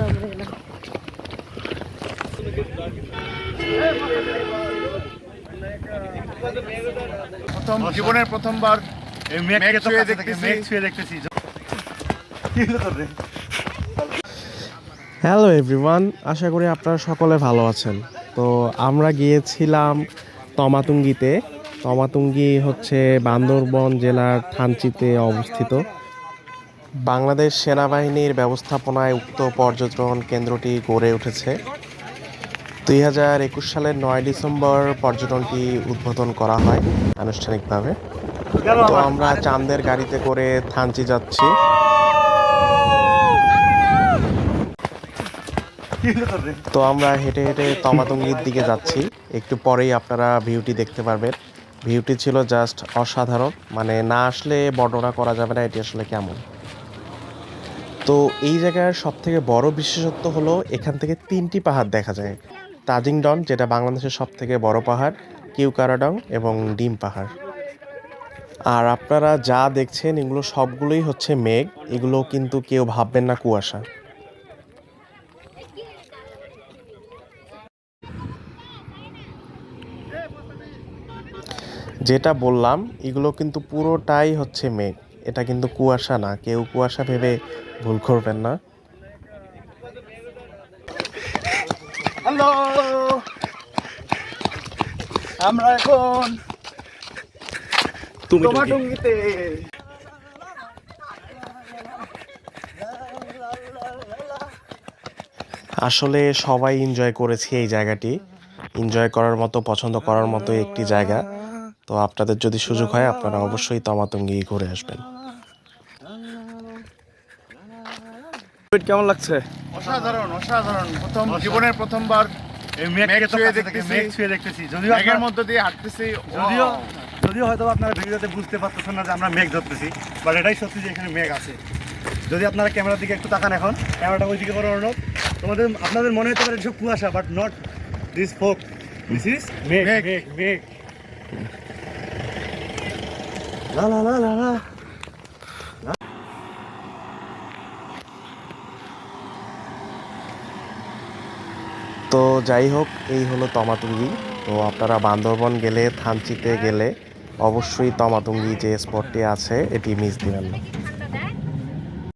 তারপর আমরা গেলাম প্রথম জীবনের প্রথমবার মেঘ ছুঁয়ে দেখতেছি। মেঘ ছুঁয়ে দেখতেছি। কি হলো তোর রে? হ্যালো এভরিওয়ান আশা করি আপনারা সকলে ভালো আছেন। তো আমরা গিয়েছিলাম তমাতুঙ্গিতে। তমাতুঙ্গি হচ্ছে বান্দরবন জেলার থানচিতে অবস্থিত। বাংলাদেশ সেনাবাহিনীর ব্যবস্থাপনায় উক্ত পর্যটন কেন্দ্রটি গড়ে উঠেছে। দুই হাজার একুশ সালের নয় ডিসেম্বর পর্যটনটি উদ্বোধন করা হয় আনুষ্ঠানিকভাবে। তো আমরা চাঁদের গাড়িতে করে থানচি যাচ্ছি? তো আমরা হেঁটে হেঁটে তমাতঙ্গির দিকে যাচ্ছি। একটু পরেই আপনারা ভিউটি দেখতে পারবেন। ভিউটি ছিল জাস্ট অসাধারণ। মানে না আসলে বর্ণনা করা যাবে না, এটি আসলে কেমন? তো এই জায়গার সব থেকে বড় বিশেষত্ব হলো এখান থেকে তিনটি পাহাড় দেখা যায়। তাজিংডন যেটা বাংলাদেশের সব থেকে বড় পাহাড়, কিউকারাডং এবং ডিম পাহাড়। আর আপনারা যা দেখছেন, এগুলো সবগুলোই হচ্ছে মেঘ। এগুলো কিন্তু কেউ ভাববেন না কুয়াশা। যেটা বললাম, এগুলো কিন্তু পুরোটাই হচ্ছে মেঘ। এটা কিন্তু কুয়াশা না। কেউ কুয়াশা ভেবে ভুল করবেন না। হ্যালো। আমরা এখন তুমি টমাটুঙ্গিতে আসলে সবাই এনজয় করেছি এই জায়গাটি। এনজয় করার মতো পছন্দ করার মতো একটি জায়গা। তো আপনাদের যদি সুযোগ হয় আপনারা অবশ্যই তমাতঙ্গি ঘুরে আসবেন। কেমন লাগছে? অসাধারণ অসাধারণ। প্রথম জীবনের প্রথমবার মেঘ ছুঁয়ে দেখতেছি। মেঘ ছুঁয়ে দেখতেছি। যদিও যদিও যদিও হয়তো আপনারা ভিডিওতে বুঝতে পারতেছেন না যে আমরা মেঘ ধরতেছি বাট এটাই সত্যি যে এখানে মেঘ আছে। যদি আপনারা ক্যামেরার দিকে একটু তাকান এখন ক্যামেরাটা তোমাদের আপনাদের মনে হতে পারে কুয়াশা but not this fog this is মেঘ। মেঘ মেঘ। লা la la la la. তো যাই হোক, এই হলো তমাতুঙ্গি তো আপনারা বান্দরবন গেলে, থানচিতে গেলে অবশ্যই তমাতুঙ্গি যে স্পটটি আছে, এটি মিস দিবেন না